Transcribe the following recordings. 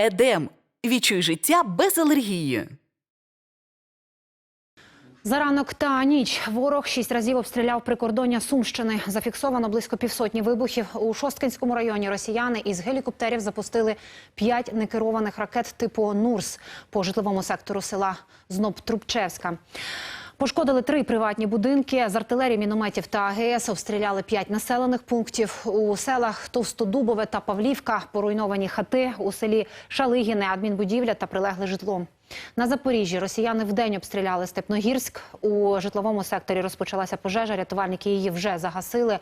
Едем. Відчуй життя без алергії. За ранок та ніч ворог шість разів обстріляв прикордоння Сумщини. Зафіксовано близько півсотні вибухів. У Шосткинському районі росіяни із гелікоптерів запустили п'ять некерованих ракет типу «Нурс» по житловому сектору села Зноб-Трубчевська. Пошкодили три приватні будинки. З артилерії, мінометів та АГС обстріляли п'ять населених пунктів. У селах Товстодубове та Павлівка поруйновані хати. У селі Шалигіне адмінбудівля та прилегле житло. На Запоріжжі росіяни вдень обстріляли Степногірськ. У житловому секторі розпочалася пожежа. Рятувальники її вже загасили.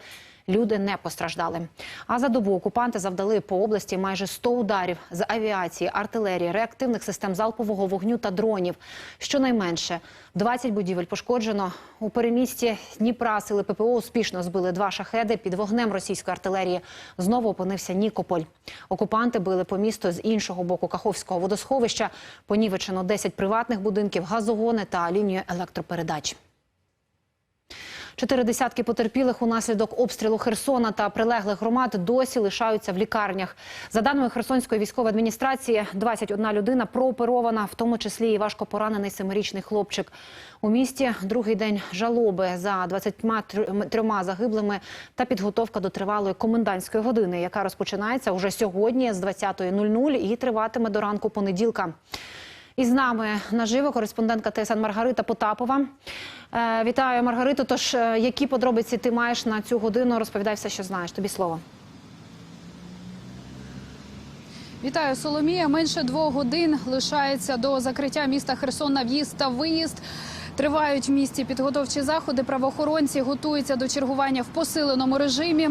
Люди не постраждали. А за добу окупанти завдали по області майже 100 ударів з авіації, артилерії, реактивних систем залпового вогню та дронів. Щонайменше 20 будівель пошкоджено. У перемісті Дніпра сили ППО успішно збили два шахеди. Під вогнем російської артилерії знову опинився Нікополь. Окупанти били по місту з іншого боку Каховського водосховища. Понівечено 10 приватних будинків, газогони та лінію електропередач. Чотири десятки потерпілих унаслідок обстрілу Херсона та прилеглих громад досі лишаються в лікарнях. За даними Херсонської військової адміністрації, 21 людина прооперована, в тому числі і важко поранений семирічний хлопчик. У місті другий день жалоби за 23 загиблими та підготовка до тривалої комендантської години, яка розпочинається уже сьогодні з 20.00 і триватиме до ранку понеділка. І з нами наживо кореспондентка ТСН Маргарита Потапова. Е, вітаю, Маргарито. Тож, е, які подробиці ти маєш на цю годину? Розповідай все, що знаєш. Тобі слово. Вітаю, Соломія. Менше двох годин лишається до закриття міста Херсон на в'їзд та виїзд. Тривають в місті підготовчі заходи. Правоохоронці готуються до чергування в посиленому режимі.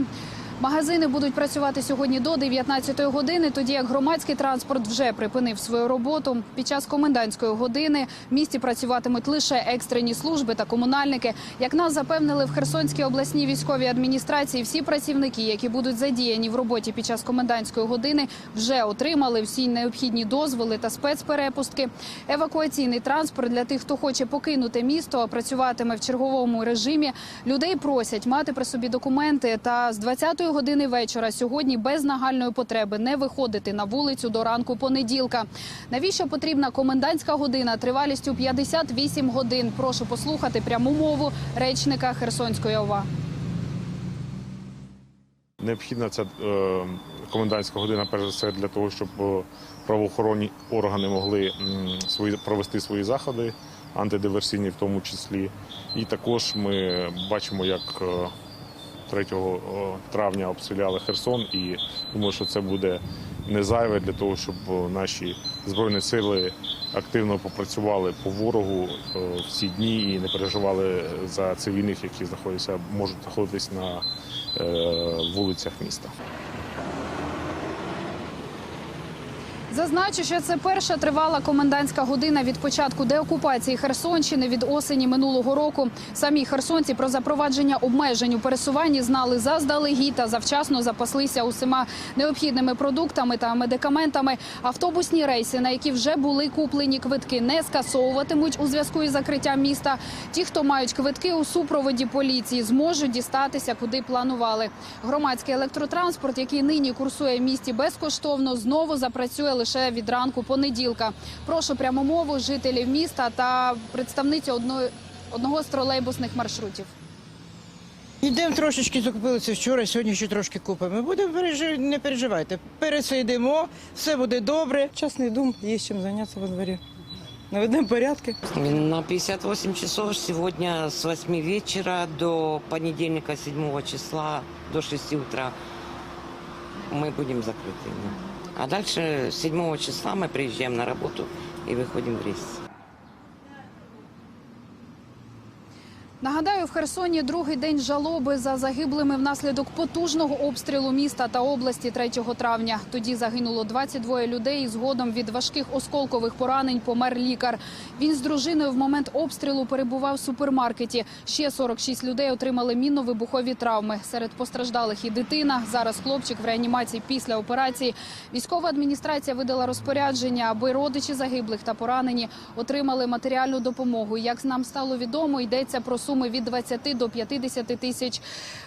Магазини будуть працювати сьогодні до 19-ї години, тоді як громадський транспорт вже припинив свою роботу. Під час комендантської години в місті працюватимуть лише екстрені служби та комунальники. Як нас запевнили в Херсонській обласній військовій адміністрації, всі працівники, які будуть задіяні в роботі під час комендантської години, вже отримали всі необхідні дозволи та спецперепустки. Евакуаційний транспорт для тих, хто хоче покинути місто, працюватиме в черговому режимі. Людей просять мати при собі документи та з 20-ї години вечора сьогодні без нагальної потреби не виходити на вулицю до ранку понеділка. Навіщо потрібна комендантська година тривалістю 58 годин? Прошу послухати пряму мову речника Херсонської ОВА. Необхідна ця е, комендантська година, перш за все, для того, щоб е, правоохоронні органи могли свої провести свої заходи, антидиверсійні в тому числі. І також ми бачимо, як е, 3 е, травня обстріляли Херсон, і думаю, що це буде не зайве для того, щоб наші збройні сили активно попрацювали по ворогу в всі дні і не переживали за цивільних, які знаходяться, можуть знаходитись на е, вулицях міста. Зазначу, що це перша тривала комендантська година від початку деокупації Херсонщини від осені минулого року. Самі херсонці про запровадження обмежень у пересуванні знали заздалегідь та завчасно запаслися усіма необхідними продуктами та медикаментами. Автобусні рейси, на які вже були куплені квитки, не скасовуватимуть у зв'язку із закриттям міста. Ті, хто мають квитки у супроводі поліції, зможуть дістатися куди планували. Громадський електротранспорт, який нині курсує в місті безкоштовно, знову запрацює лише від ранку понеділка. Прошу пряму мову жителів міста та представницю одного з тролейбусних маршрутів. Йдемо трошечки закупилися вчора, сьогодні ще трошки купимо. Будемо пережи... не переживайте. Пересидимо, все буде добре. Частный дом, есть чем заняться во дворе. Наведем порядки. На 58 часов сегодня с 8 вечера до понедельника 7 числа до 6 утра мы будем закрыты. А дальше 7 числа мы приезжаем на работу и выходим в рейс. Нагадаю, в Херсоні другий день жалоби за загиблими внаслідок потужного обстрілу міста та області 3 травня. Тоді загинуло 22 людей. і Згодом від важких осколкових поранень помер лікар. Він з дружиною в момент обстрілу перебував в супермаркеті. Ще 46 людей отримали мінно-вибухові травми. Серед постраждалих і дитина. Зараз хлопчик в реанімації після операції. Військова адміністрація видала розпорядження, аби родичі загиблих та поранені отримали матеріальну допомогу. Як нам стало відомо, йдеться про суми від 20 до 50 тисяч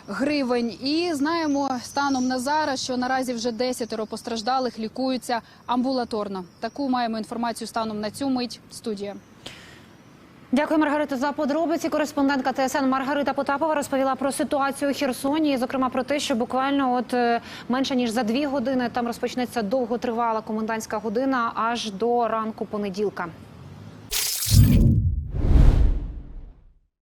гривень. І знаємо станом на зараз, що наразі вже 10 постраждалих лікуються амбулаторно. Таку маємо інформацію станом на цю мить. Студія. Дякую, Маргарита, за подробиці. Кореспондентка ТСН Маргарита Потапова розповіла про ситуацію у Херсоні, і, зокрема про те, що буквально от е, менше ніж за дві години там розпочнеться довготривала комендантська година аж до ранку понеділка.